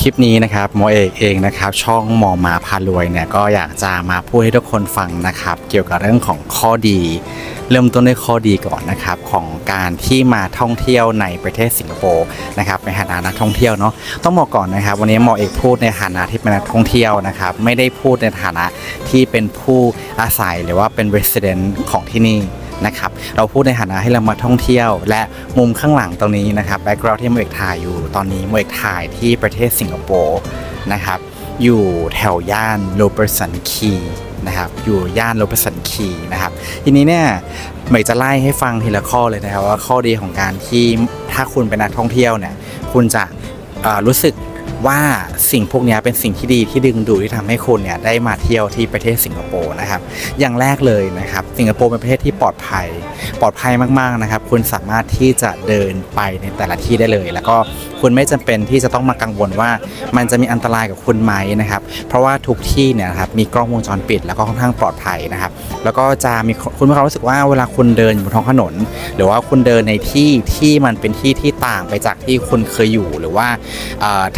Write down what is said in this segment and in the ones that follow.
คลิปนี้นะครับหมอเอกเองนะครับช่องหมอหมาพารวยเนี่ยก็อยากจะมาพูดให้ทุกคนฟังนะครับ เกี่ยวกับเรื่องของข้อดี เริ่มต้นด้วยข้อดีก่อนนะครับของการที่มาท่องเที่ยวในประเทศสิงคโปร์นะครับในฐานะนักท่องเที่ยวเนาะต้องบอกก่อนนะครับ วันนี้หมอเอกพูดในฐานะที่เป็นนักท่องเที่ยวนะครับไม่ได้พูดในฐานะที่เป็นผู้อาศัยหรือว่าเป็น resident ของที่นี่ นะครับ เราพูดในฐานะให้เรามาท่องเที่ยว และมุมข้างหลังตรงนี้นะครับแบ็กกราวด์ที่โมเอกถ่ายอยู่ตอนนี้โมเอกถ่ายที่ประเทศสิงคโปร์นะครับ อยู่แถวย่านโรเบอร์สันคีนะครับอยู่ย่านโรเบอร์สันคีนะครับทีนี้เนี่ยหมายจะไล่ให้ฟังทีละข้อเลยนะครับว่าข้อดีของการที่ถ้าคุณเป็นนักท่องเที่ยวเนี่ยคุณจะรู้สึก ว่าสิ่งพวกนี้เป็นสิ่งที่ดีที่ดึงดูดที่ทำให้คุณเนี่ยได้มาเที่ยวที่ประเทศสิงคโปร์นะครับ อย่างแรกเลยนะครับสิงคโปร์เป็นประเทศที่ปลอดภัย ปลอดภัยมากๆนะครับ คุณสามารถที่จะเดินไปในแต่ละที่ได้เลย แล้วก็คุณไม่จำเป็นที่จะต้องมากังวลว่า มันจะมีอันตรายกับคุณไหมนะครับ เพราะว่าทุกที่เนี่ยครับมีกล้องวงจรปิด แล้วก็ค่อนข้างปลอดภัยนะครับ แล้วก็จะมีคุณมีความรู้สึกว่าเวลาคุณเดินอยู่บนท้องถนน หรือว่าคุณเดินในที่ที่มันเป็นที่ที่ต่างไปจากที่คุณเคยอยู่หรือว่า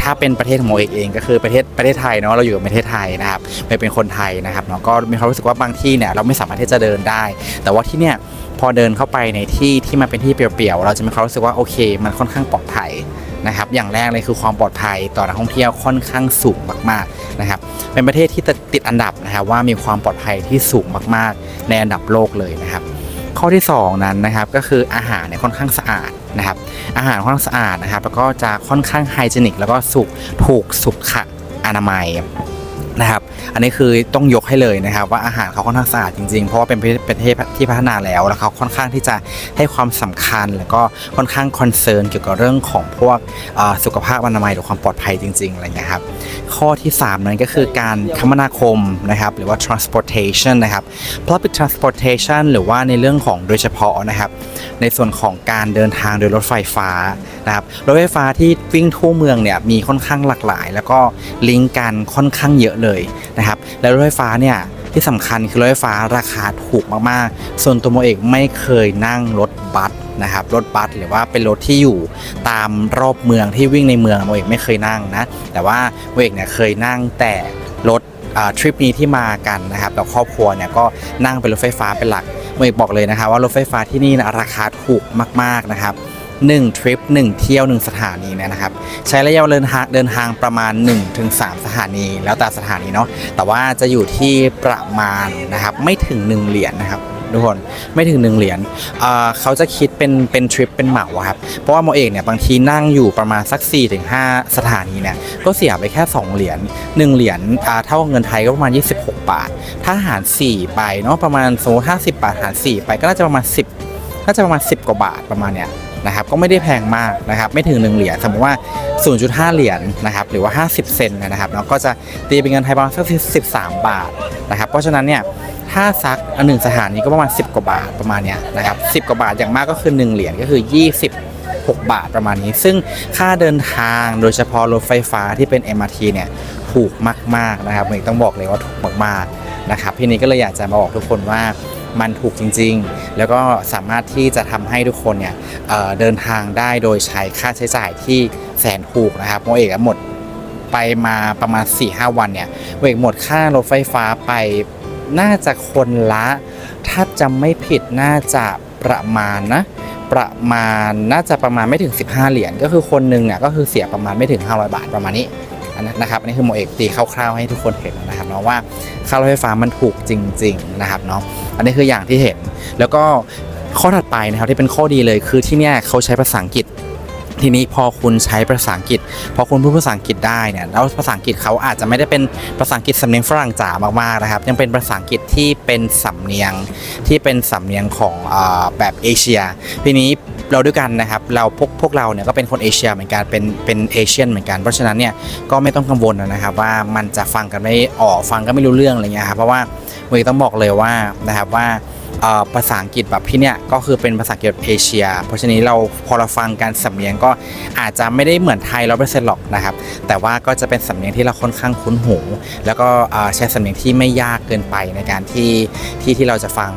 ถ้าเป็นประเทศของโมเอกเองก็คือประเทศประเทศไทยเนาะเราอยู่ในประเทศไทยนะครับไม่เป็นคนไทยนะครับเนาะก็มีความรู้สึกว่าบางที่เนี่ยเราไม่สามารถที่จะเดินได้ แต่ว่าที่เนี่ยพอเดินเข้าไปในที่ที่มันเป็นที่เปลี่ยวๆ เราจะมีความรู้สึกว่าโอเค มันค่อนข้างปลอดภัยนะครับ อย่างแรกเลยคือความปลอดภัยต่อนักท่องเที่ยวค่อนข้างสูงมากๆนะครับ เป็นประเทศที่ติดอันดับนะครับว่ามีความปลอดภัยที่สูงมากๆ ในอันดับโลกเลยนะครับ ข้อที่ 2 นั้นนะครับก็คืออาหารเนี่ยค่อนข้างสะอาดนะครับอาหารค่อนข้างสะอาดนะครับแล้วก็จะค่อนข้างไฮจีนิกแล้วก็สุกถูกสุขอนามัย นะครับ อันนี้คือต้องยกให้เลยนะครับ ว่าอาหารเขาค่อนข้างสะอาดจริงๆ เพราะว่าเป็นประเทศที่พัฒนาแล้ว แล้วเขาค่อนข้างที่จะให้ความสำคัญ แล้วก็ค่อนข้างคอนเซิร์นเกี่ยวกับเรื่องของพวกสุขภาพอนามัยหรือความปลอดภัยจริงๆอะไรเงี้ยครับ ข้อที่ 3 นั้นก็คือการคมนาคมนะครับ หรือว่า transportation นะครับ public transportation หรือว่าในเรื่องของโดยเฉพาะนะครับ ในส่วนของการเดินทางโดยรถไฟฟ้า นะครับรถไฟฟ้าที่วิ่งทั่วเมืองเนี่ยมีค่อนข้างหลากหลาย แล้วก็ลิงก์กันค่อนข้างเยอะเลยนะครับแล้วรถไฟฟ้าเนี่ยที่สำคัญคือรถไฟฟ้าราคาถูกมากๆ ส่วนตัวโมเอกไม่เคยนั่งรถบัสนะครับรถบัสหรือว่าเป็นรถที่อยู่ตามรอบเมืองที่วิ่งในเมืองโมเอกไม่เคยนั่งนะแต่ว่าโมเอกเนี่ยเคยนั่งแต่รถทริปนี้ที่มากันนะครับกับครอบครัวเนี่ยก็นั่งเป็นรถไฟฟ้าเป็นหลักโมเอกบอกเลยนะคะว่ารถไฟฟ้าที่นี่นะราคาถูกมากๆนะครับ 1ทริป1 เที่ยว 1 สถานีเนี่ยนะครับ ใช้ระยะเวลาเดินทางเดินทางประมาณ 1-3 สถานี แล้วแต่สถานีเนาะแต่ว่าจะอยู่ที่ประมาณนะครับไม่ถึง 1 เหรียญนะครับทุกคนไม่ถึง 1 เหรียญเเขาจะคิดเป็นเป็นทริปเป็นเหมาครับ เพราะว่าโมเอกเนี่ยบางทีนั่งอยู่ประมาณสัก 4-5 สถานีเนี่ยก็เสียไปแค่ 2 เหรียญ1เหรียญเท่าเงินไทยก็ประมาณ 26 บาท ถ้าหาร 4 ไปเนาะประมาณสมมติ50 บาทหาร 4 ไปก็น่าจะประมาณ 10 น่าจะประมาณ 10 กว่าบาทประมาณเนี้ย นะครับก็ไม่ได้แพงมากนะครับไม่ถึง 1 เหรียญสมมติว่า 0.5 เหรียญนะครับหรือว่า 50 เซนนะครับเนาก็จะตีเป็นเงินไทยประมาณสัก13 บาทนะครับเพราะฉะนั้นเนี่ยถ้าซักอันหนึ่งสถานีก็ประมาณ 10 กว่าบาทประมาณเนี้ยนะครับ10กว่าบาทอย่างมากก็คือ 1 เหรียญก็คือ 20 6 บาทประมาณนี้ ซึ่งค่าเดินทางโดยเฉพาะรถไฟฟ้าที่เป็น MRT เนี่ยถูกมากๆนะครับผมต้องบอกเลยว่าถูกมากๆนะครับพี่นี้ก็เลยอยากจะมาบอกทุกคนว่ามันถูกจริง ๆ แล้วก็สามารถที่จะทำให้ทุกคนเนี่ยเเดินทางได้โดยใช้ค่าใช้จ่ายที่แสนถูกนะครับโมเอกหมดไปมาประมาณ 4-5 วันเนี่ยโมเอกหมดค่ารถไฟฟ้าไปน่าจะคนละ ถ้าจำไม่ผิดน่าจะประมาณนะประมาณน่าจะประมาณไม่ถึง 15 เหรียญก็คือคนหนึ่งเนี่ยก็คือเสียประมาณไม่ถึง 500 บาทประมาณนี้ อันนั้นนะครับอันนี้คือโมเอกตีคร่าวๆให้ทุกคนเห็นนะครับเนาะว่าค่ารถไฟฟ้ามันถูกจริง ๆนะครับเนาะอันนี้คืออย่างที่เห็น แล้วก็ข้อถัดไปนะครับที่เป็นข้อดีเลยคือที่เนี่ยเขาใช้ภาษาอังกฤษทีนี้พอคุณใช้ภาษาอังกฤษ พอคุณพูดภาษาอังกฤษได้เนี่ยแล้วภาษาอังกฤษเขาอาจจะไม่ได้เป็นภาษาอังกฤษสำเนียงฝรั่งจ๋ามากๆนะครับ ยังเป็นภาษาอังกฤษที่เป็นสำเนียงที่เป็นสำเนียงของอแบบเอเชีย ทีนี้ เราด้วยกันนะครับเราพวกพวกเราเนี่ยก็เป็นคนเอเชียเหมือนกันเป็นเป็นเอเชียนเหมือนกันเพราะฉะนั้นเนี่ยก็ไม่ต้องกังวลนะครับว่ามันจะฟังกันไม่ออกฟังก็ไม่รู้เรื่องอะไรเงี้ยครับเพราะว่าเวต้องบอกเลยว่านะครับว่าภาษาอังกฤษแบบพี่เนี่ยก็คือเป็นภาษาอังกฤษแบบเอเชีย เพราะฉะนั้เราพอเราฟังการสำเนียงก็อาจจะไม่ได้เหมือนไทยร้อเปอร์เซ็นต์หรอกนะครับ แต่ว่าก็จะเป็นสำเนียงที่เราค่อนข้างคุ้นหู แล้วก็ใช้สำเนียงที่ไม่ยากเกินไปในการที่ที่ที่เราจะฟัง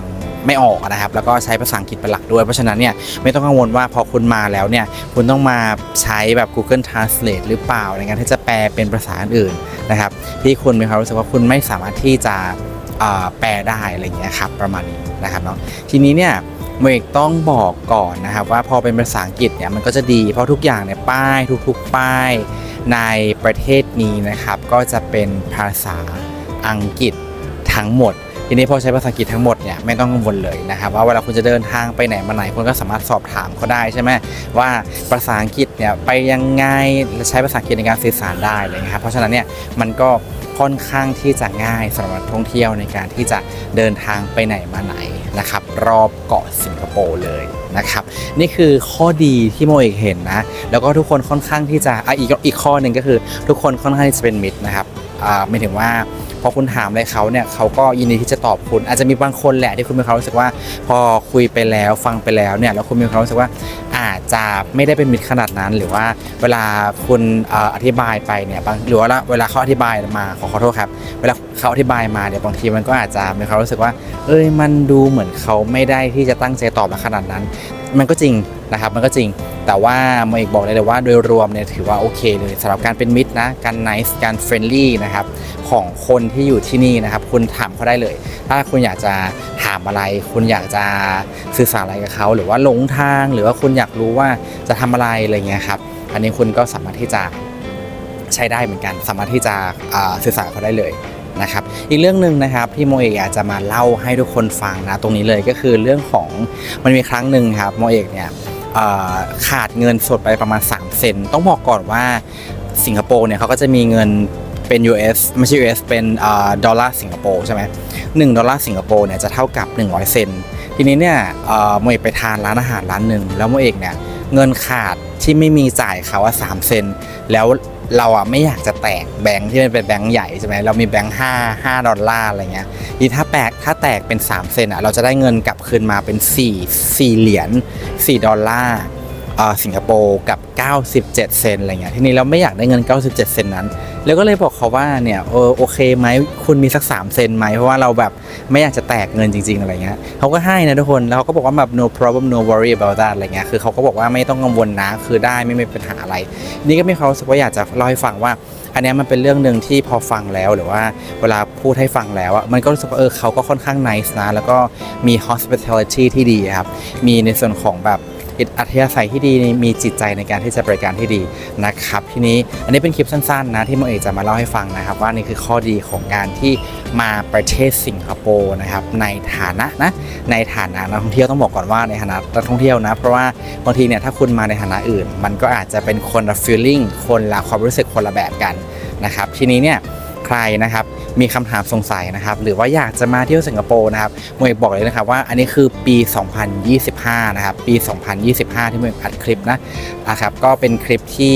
ไม่ออกนะครับ แล้วก็ใช้ภาษาอังกฤษเป็นหลักด้วย เพราะฉะนั้นเนี่ยไม่ต้องกังวลว่าพอคุณมาแล้วเนี่ยคุณต้องมาใช้แบบ Google Translate หรือเปล่าในการที่จะแปลเป็นภาษาอื่นนะครับ ที่คุณมีความรู้สึกว่าคุณไม่สามารถที่จะแปลได้อะไรอย่างเงี้ยครับประมาณนี้นะครับเนาะทีนี้เนี่ยเมกต้องบอกก่อนนะครับว่าพอเป็นภาษาอังกฤษเนี่ยมันก็จะดีเพราะทุกอย่างเนี่ยป้ายทุก ๆ ป้ายในประเทศนี้นะครับ ก็จะเป็นภาษาอังกฤษทั้งหมด ทีนี้พอใช้ภาษาอังกฤษทั้งหมดเนี่ยไม่ต้องกังวลเลยนะครับว่าเวลาคุณจะเดินทางไปไหนมาไหนคุณก็สามารถสอบถามเขาได้ใช่ไหมว่าภาษาอังกฤษเนี่ยไปยังไงใช้ภาษาอังกฤษในการสื่อสารได้เลยนะครับเพราะฉะนั้นเนี่ยมันก็ค่อนข้างที่จะง่ายสำหรับท่องเที่ยวในการที่จะเดินทางไปไหนมาไหนนะครับรอบเกาะสิงคโปร์เลยนะครับนี่คือข้อดีที่โมเอกเห็นนะแล้วก็ทุกคนค่อนข้างที่จะอะอีกอีกข้อหนึ่งก็คือทุกคนค่อนข้างที่จะเป็นมิตรนะครับอ่าไม่ถึงว่า พอคุณถามอะไรเขาเนี่ยเขาก็ยินดีที่จะตอบคุณ อาจจะมีบางคนแหละที่คุณมีความรู้สึกว่า พอคุยไปแล้วฟังไปแล้วเนี่ยแล้วคุณมีความรู้สึกว่าอาจจะไม่ได้เป็นมิตรขนาดนั้น หรือว่าเวลาคุณเอ่ออธิบายไปเนี่ยบางหรือว่าเวลาเขาอธิบายมาขอขอโทษครับ เวลาเขาอธิบายมาเนี่ยบางทีมันก็อาจจะมีความรู้สึกว่า เอ้ยมันดูเหมือนเขาไม่ได้ที่จะตั้งใจตอบมาขนาดนั้น มันก็จริงนะครับมันก็จริง แต่ว่าโมเอกบอกเลยเลยว่าโดยรวมเนี่ยถือว่าโอเคเลยสำหรับการเป็นมิตรนะการ nice การ friendly นะครับของคนที่อยู่ที่นี่นะครับ คุณถามเขาได้เลย ถ้าคุณอยากจะถามอะไร คุณอยากจะสื่อสารอะไรกับเขาหรือว่าหลงทางหรือว่าคุณอยากรู้ว่าจะทำอะไรอะไรเงี้ยครับอันนี้คุณก็สามารถที่จะใช้ได้เหมือนกัน สามารถที่จะสื่อสารเขาได้เลยนะครับอีกเรื่องหนึ่งนะครับที่โมเอกอยากจะมาเล่าให้ทุกคนฟังนะตรงนี้เลยก็คือเรื่องของมันมีครั้งหนึ่งครับโมเอกเนี่ย ขาดเงินสดไปประมาณ 3 เซนต้องบอกก่อนว่าสิงคโปร์เนี่ยเขาก็จะมีเงินเป็น US ไม่ใช่ US เป็นเอ่อดอลลาร์สิงคโปร์ใช่ไหม1ดอลลาร์สิงคโปร์เนี่ยจะเท่ากับ 100 เซนทีนี้เนี่ยโมเอกไปทานร้านอาหารร้านหนึ่งแล้วโมเอกเนี่ยเงินขาดที่ไม่มีจ่ายเขาว่า3เซนแล้ว เราอะไม่อยากจะแตกแบงค์ที่มันเป็นแบงค์ใหญ่ใช่ไหมเรามีแบงค์ห้าห้าดอลลาร์อะไรเงี้ยทีถ้าแตกถ้าแตกเป็น 3 เซนอะเราจะได้เงินกลับคืนมาเป็น 4 4 เหรียญ4ดอลลาร์ สิงคโปร์กับ 97 เซนอะไรเงี้ยทีนี้เราไม่อยากได้เงิน 97 เซนนั้น แล้วก็เลยบอกเขาว่าเนี่ยเออโอเคไหมคุณมีสัก 3 เซนไหมเพราะว่าเราแบบไม่อยากจะแตกเงินจริง ๆ อะไรเงี้ยเขาก็ให้นะทุกคนแล้วเขาก็บอกว่าแบบ no problem no worry about that อะไรเงี้ยคือเขาก็บอกว่าไม่ต้องกังวลนะคือได้ไม่มีปัญหาอะไร นี่ก็มีความรู้สึกว่าอยากจะเล่าให้ฟังว่าอันนี้มันเป็นเรื่องหนึ่งที่พอฟังแล้วหรือว่าเวลาพูดให้ฟังแล้วอะมันก็รู้สึกว่าเออเขาก็ค่อนข้าง nice นะ แล้วก็มี hospitality ที่ดีครับ มีในส่วนของแบบ อัธยาศัยที่ดีมีจิตใจในการที่จะบริการที่ดีนะครับทีนี้อันนี้เป็นคลิปสั้นๆนะที่โมเอกจะมาเล่าให้ฟังนะครับ ว่านี่คือข้อดีของการที่มาประเทศสิงคโปร์นะครับในฐานะนะในฐานะนักท่องเที่ยวต้องบอกก่อนว่าในฐานะนักท่องเที่ยวนะ เพราะว่าบางทีเนี่ยถ้าคุณมาในฐานะอื่น มันก็อาจจะเป็นคนละ feeling คนละความรู้สึกคนละแบบกันนะครับทีนี้เนี่ย ใครนะครับมีคำถามสงสัยนะครับหรือว่าอยากจะมาเที่ยวสิงคโปร์นะครับมเอกบอกเลยนะครับว่าอันนี้คือปี 2025 นะครับปี 2025 ที่มเอกอัดคลิปนะนะครับก็เป็นคลิปที่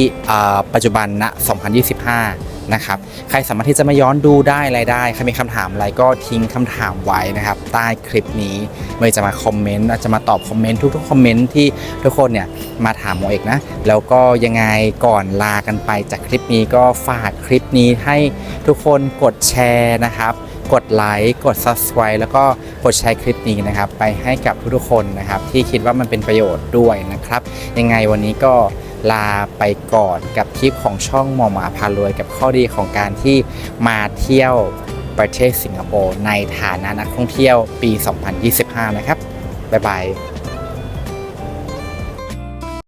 ปัจจุบันณ 2025 นะครับ ใครสามารถที่จะมาย้อนดูได้อะไรได้ ใครมีคำถามอะไรก็ทิ้งคำถามไว้นะครับ ใต้คลิปนี้เมย์จะมาคอมเมนต์จะมาตอบคอมเมนต์ทุกๆคอมเมนต์ที่ทุกคนเนี่ยมาถามโมเอกนะ แล้วก็ยังไงก่อนลากันไปจากคลิปนี้ก็ฝากคลิปนี้ให้ทุกคนกดแชร์นะครับกดไลค์ กด subscribe แล้วก็กดแชร์คลิปนี้นะครับ ไปให้กับทุกๆคนนะครับ ที่คิดว่ามันเป็นประโยชน์ด้วยนะครับ ยังไงวันนี้ก็ ลาไปก่อนกับคลิปของช่องหมอหมาพารวยกับข้อดีของการที่มาเที่ยวประเทศสิงคโปร์ในฐานะนักท่องเที่ยวปี 2025 นะครับ บ๊ายบาย